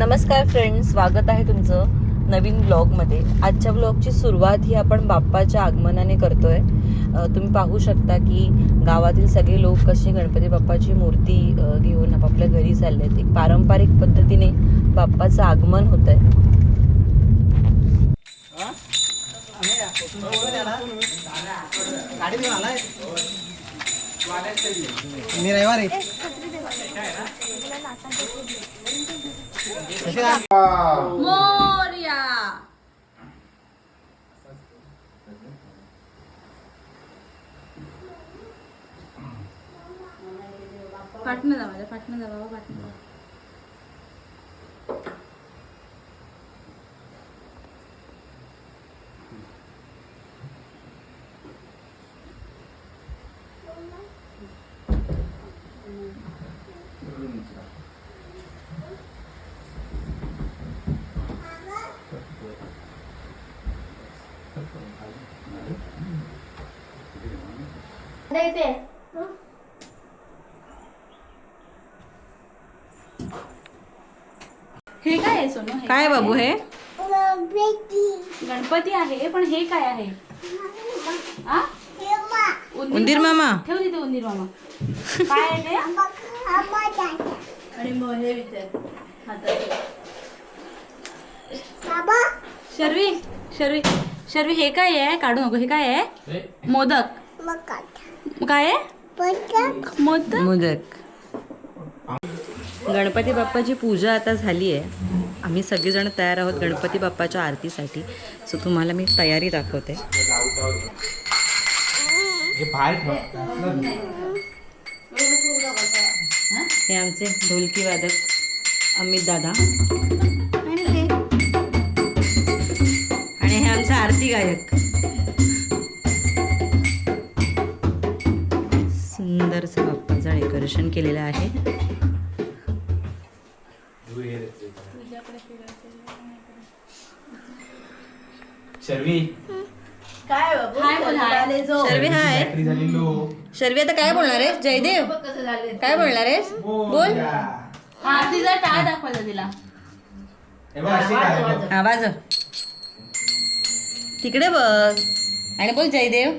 नमस्कार फ्रेंड्स स्वागत आहे तुमचं नवीन ब्लॉगमध्ये आजच्या ब्लॉगची सुरुवात ही आपण बाप्पाच्या आगमनाने करतोय. तुम्ही पाहू शकता की गावातील सगळे लोक कसे गणपती बाप्पाची मूर्ती घेऊन आपापल्या घरी चालले आहेत. एक पारंपरिक पद्धतीने बाप्पाचं आगमन होत आहे मी रविवारी. मोर्या पाटणं जा माझ्या पाटणं जा बाबा पाटणं जा. हे काय आहे सोनू? हे काय बाबू हे? गणपती. आहे पण हे काय आहे? आ? उंदीर मामा. ठेव तिथे उंदीर मामा. काय आहे ते? आणि मग हे विचार हातात. शर्वी शर्वी. शर्वी हे काय आहे? काढू नको. हे काय आहे? मोदक. काय आहे? मोदक. मोदक? गणपती बाप्पाची पूजा आता झाली आहे. आम्ही सगळेजण तयार आहोत गणपती बाप्पाच्या आरतीसाठी. सो तुम्हाला मी तयारी दाखवते. हे हे आमचे ढोलकी वादक अमित दादा. आरती गायक. सुंदरसं बाप्पाचं डेकोरेशन केलेलं आहे. शर्वी. हाय शर्वी शर्वी आता काय बोलणार आहे जयदेव. काय बोलणार आहेस? बोल. हा तिचा टाळ दाखवायचा तिला. हे तिकडे बघ. आणि बोल जयदेव.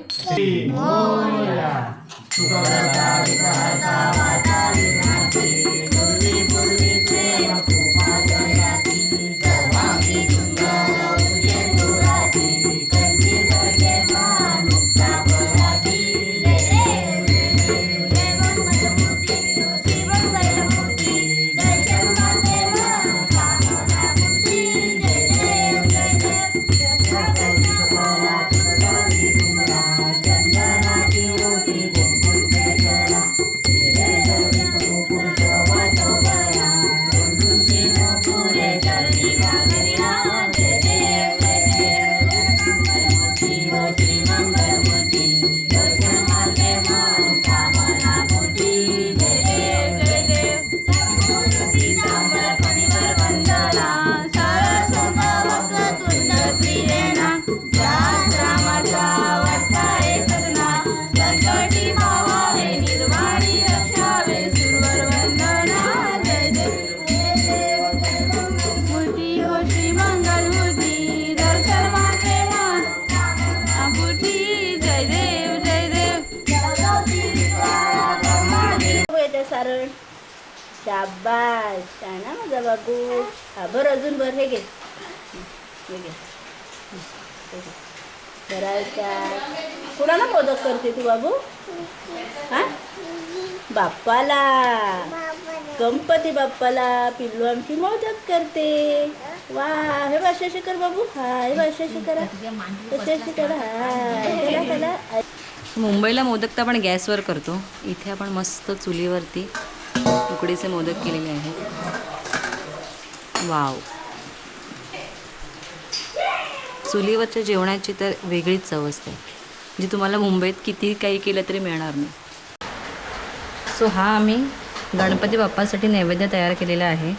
शाबास. ना माझा बाबू. हा बरं अजून बरं हे घे. हे घे. कुणाला मोदक करते तू बाबू? हा? बाप्पाला. गणपती बाप्पाला पिल्लू आमची मोदक करते. वा हे भाषा शिकर कर बाबू. हा हे बघ अशी अशी करा. हा मुंबईला मोदक तर आपण गॅसवर करतो. इथे आपण मस्त चुलीवरती उकडीचे मोदक केलेले आहेत. वाव. चुलीवरच्या जेवणाची तर वेगळीच चव असते. जी तुम्हाला मुंबईत किती काही केलं तरी मिळणार नाही. सो हा आम्ही गणपती बाप्पासाठी नैवेद्य तयार केलेला आहे.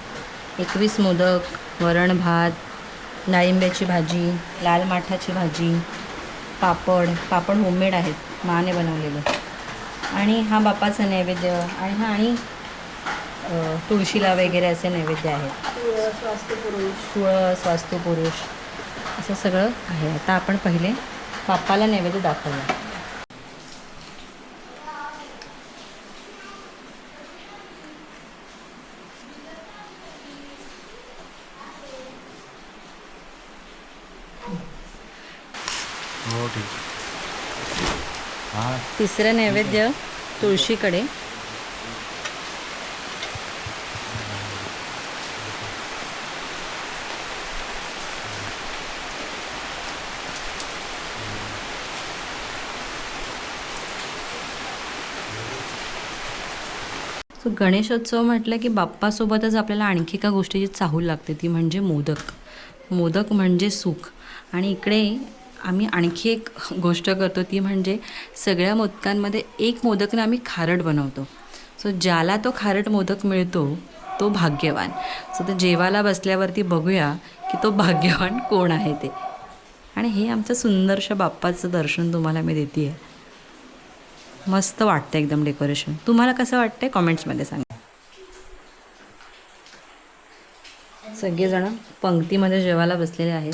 एकवीस मोदक वरण भात डाळिंब्याची भाजी लाल माठाची भाजी पापड पापड होममेड आहेत. माने बनवलेलं. आणि हा बाप्पाचं नैवेद्य. आणि हा आणि तुळशीला वगैरे असे नैवेद्य आहेत. स्वास्थ्य पुरुष तुळस वास्तुपुरुष असं सगळं आहे. आता आपण पहिले बाप्पाला नैवेद्य दाखवला हो ठीक. हा. तिसरं नैवेद्य तुळशीकडे. सो गणेशोत्सव म्हटलं की बाप्पासोबतच आपल्याला आणखी एका गोष्टीची चाहूल लागते ती म्हणजे मोदक. मोदक म्हणजे सुख. आणि इकडे आम्ही आणखी एक गोष्ट करतो ती म्हणजे सगळ्या मोदकांमध्ये एक मोदकने आम्ही खारट बनवतो. सो ज्याला तो खारट मोदक मिळतो तो भाग्यवान. सो ते जेवाला बसल्यावरती बघूया की तो भाग्यवान कोण आहे ते. आणि हे आमचं सुंदरशा बाप्पाचं दर्शन तुम्हाला मी देते आहे मस्त वाटतं एकदम डेकोरेशन. तुम्हाला कसं वाटतंय? कॉमेंट्समध्ये सांगा. सगळेजण पंक्तीमध्ये जेवायला बसलेले आहेत.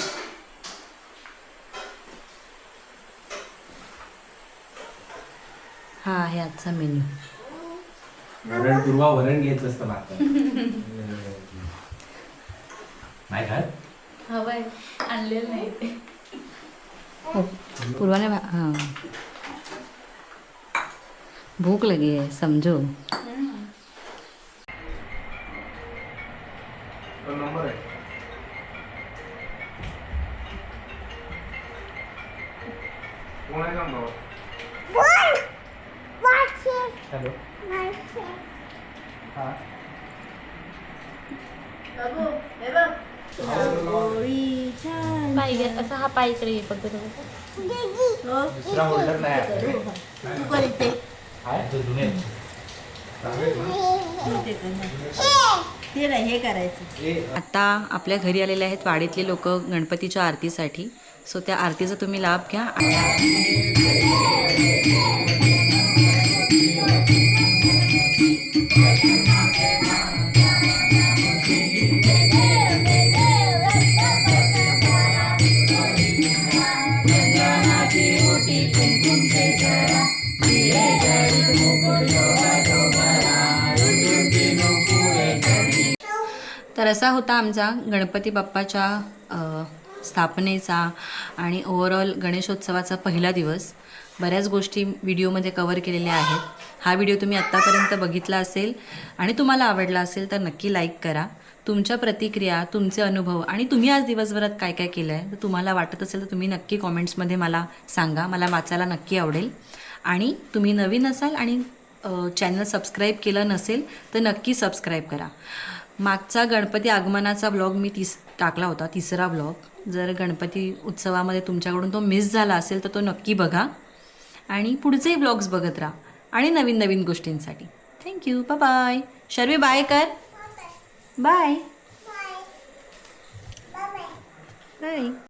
हा आहे आजचा मेन्यू. वरण पूर्वा वरण घेत असतं नाही खात? हवाय. आणलेलं नाही. ते हो. पूर्वाने भा- हां. भूक लगी है समझो। असा हा पाय इकडे फक्त हो. दुसरा होल्डर नाही आहे. तू नाही हे करायचं आता आपल्या घरी आलेले आहेत वाडीतले लोक गणपतीच्या आरतीसाठी. सो त्या आरतीचा तुम्ही लाभ घ्या तर असा होता आमचा गणपती बाप्पाच्या स्थापनेचा आणि ओव्हरऑल गणेशोत्सवाचा पहिला दिवस. बऱ्याच गोष्टी व्हिडिओमध्ये कवर केलेल्या आहेत. हा व्हिडिओ तुम्ही आत्तापर्यंत बघितला असेल आणि तुम्हाला आवडला असेल तर नक्की लाईक करा. तुमच्या प्रतिक्रिया तुमचे अनुभव आणि तुम्ही आज दिवसभरात काय काय केलं आहे तर तुम्हाला वाटत असेल तर तुम्ही नक्की कॉमेंट्समध्ये मला सांगा. मला वाचायला नक्की आवडेल. आणि तुम्ही नवीन असाल आणि चॅनल सबस्क्राईब केलं नसेल तर नक्की सबस्क्राईब करा. मागचा गणपती आगमनाचा ब्लॉग मी तीस टाकला होता तिसरा ब्लॉग जर गणपती उत्सवामध्ये तुमच्याकडून तो मिस झाला असेल तर तो नक्की बघा. आणि पुढचेही ब्लॉग्स बघत राहा. आणि नवीन नवीन गोष्टींसाठी. Thank you bye Sharvi bye कर. Bye bye